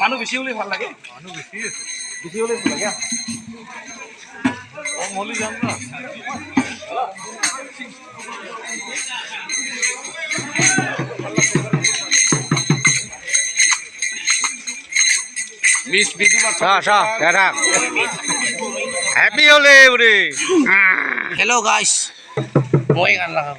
মানুহ বেছি হ'লে ভালো লাগে। মানুহ বেছি আছে। বেছি হ'লে ভালো লাগে কম হ'লে যাম না। বিশ বিজু দে হলে বুড়ি হেল্ল' গাইছ মই গান লগাব।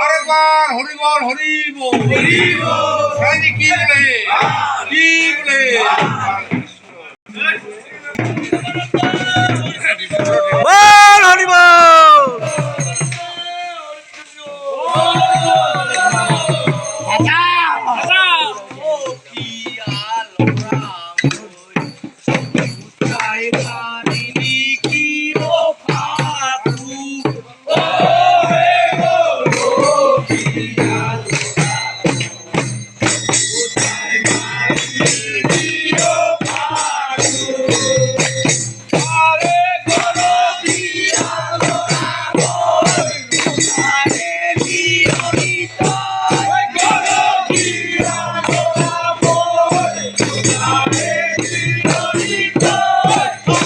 আরেকবার হরিবল হরিব রাজি কি বলে? কি বলে বল?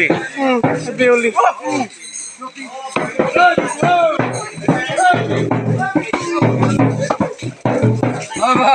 বিউলি বিউলি বাবা